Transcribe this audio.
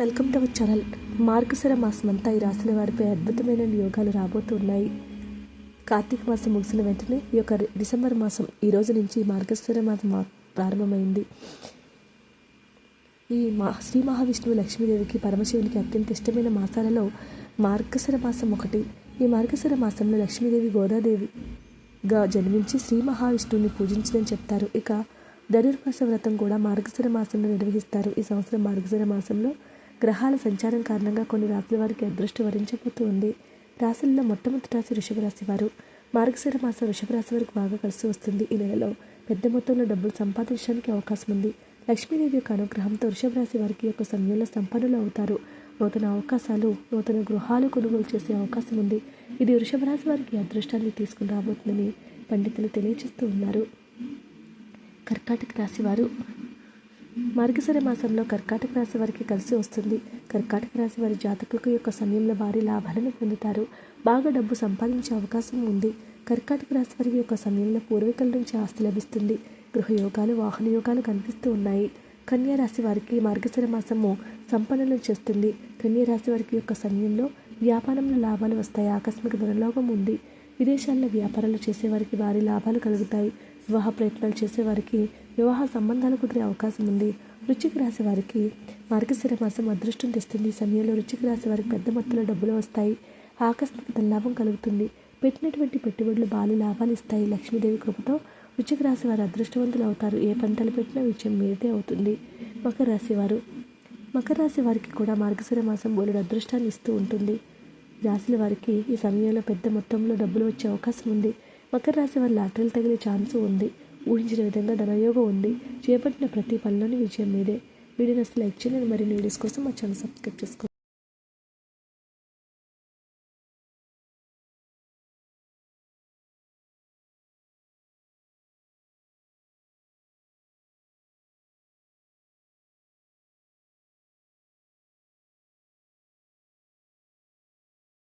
Welcome to our channel. మార్గశిర మాసం అంతా ఈ రాశుల వారిపై అద్భుతమైన యోగాలు రాబోతున్నాయి. కార్తీక మాసం ముగిసిన వెంటనే ఈ యొక్క డిసెంబర్ మాసం ఈ రోజు నుంచి మార్గశిర మాసం ప్రారంభమైంది. ఈ మా శ్రీ మహావిష్ణువు లక్ష్మీదేవికి పరమశివునికి అత్యంత ఇష్టమైన మాసాలలో మార్గశిర మాసం ఒకటి. ఈ మార్గశిర మాసంలో లక్ష్మీదేవి గోదాదేవిగా జన్మించి శ్రీ మహావిష్ణువుని పూజించదని చెప్తారు. ఇక ధనుర్మాస వ్రతం కూడా మార్గశిర మాసంలో నిర్వహిస్తారు. ఈ సంవత్సరం మార్గశిర మాసంలో గ్రహాల సంచారం కారణంగా కొన్ని రాశుల వారికి అదృష్టం వరించబోతూ ఉంది. రాశుల్లో మొట్టమొదటి రాశి వృషభ రాశి వారు. మార్గశిర మాసం వృషభ రాశి వారికి బాగా కలిసి వస్తుంది. ఈ నెలలో పెద్ద మొత్తంలో డబ్బులు సంపాదించడానికి అవకాశం ఉంది. లక్ష్మీదేవి యొక్క అనుగ్రహంతో వృషభ రాశి వారికి యొక్క సమయంలో సంపన్నులు అవుతారు. నూతన అవకాశాలు నూతన గృహాలు కొనుగోలు చేసే అవకాశం ఉంది. ఇది వృషభ రాశి వారికి అదృష్టాన్ని తీసుకుని రాబోతుందని పండితులు తెలియజేస్తూ ఉన్నారు. కర్కాటక రాశి వారు. మార్గశిర మాసంలో కర్కాటక రాశి వారికి కలిసి వస్తుంది. కర్కాటక రాశి వారి జాతకులకు యొక్క సమయంలో భారీ లాభాలను పొందుతారు. బాగా డబ్బు సంపాదించే అవకాశం ఉంది. కర్కాటక రాశి వారికి యొక్క సమయంలో పూర్వీకుల నుంచి ఆస్తి లభిస్తుంది. గృహ యోగాలు వాహన యోగాలు కనిపిస్తూ ఉన్నాయి. కన్యా రాశి వారికి మార్గశిర మాసము సంపన్నలు చేస్తుంది. కన్యా రాశి వారికి యొక్క సమయంలో వ్యాపారంలో లాభాలు వస్తాయి. ఆకస్మిక ధనలోకం ఉంది. విదేశాల్లో వ్యాపారాలు చేసేవారికి వారి లాభాలు కలుగుతాయి. వివాహ ప్రయత్నాలు చేసేవారికి వివాహ సంబంధాలు కుదిరే అవకాశం ఉంది. రుచికి రాశి వారికి మార్గశిర మాసం అదృష్టం తెస్తుంది. ఈ సమయంలో రుచికి రాశి వారికి పెద్ద మొత్తంలో డబ్బులు వస్తాయి. ఆకస్మిక ధనలాభం కలుగుతుంది. పెట్టినటువంటి పెట్టుబడులు భారీ లాభాలు ఇస్తాయి. లక్ష్మీదేవి కృపతో రుచికి రాశి వారు అదృష్టవంతులు అవుతారు. ఏ పంటలు పెట్టినా విజయం మీదే అవుతుంది. మకర రాశి వారు మకర రాశి వారికి కూడా మార్గశిర మాసం బోలుడు అదృష్టాన్ని ఇస్తూ ఉంటుంది. రాశుల వారికి ఈ సమయంలో పెద్ద మొత్తంలో డబ్బులు వచ్చే అవకాశం ఉంది. మకర రాశి వారి లాటరీలు తగిలే ఛాన్స్ ఉంది. ఊహించిన విధంగా ధనయోగం ఉంది. చేపట్టిన ప్రతి పనిలోని విజయం మీదే. వీడియో నచ్చితే లైక్ చేయండి. మరిన్ని వీడియోస్ కోసం మా ఛానల్ సబ్స్క్రైబ్ చేసుకోండి.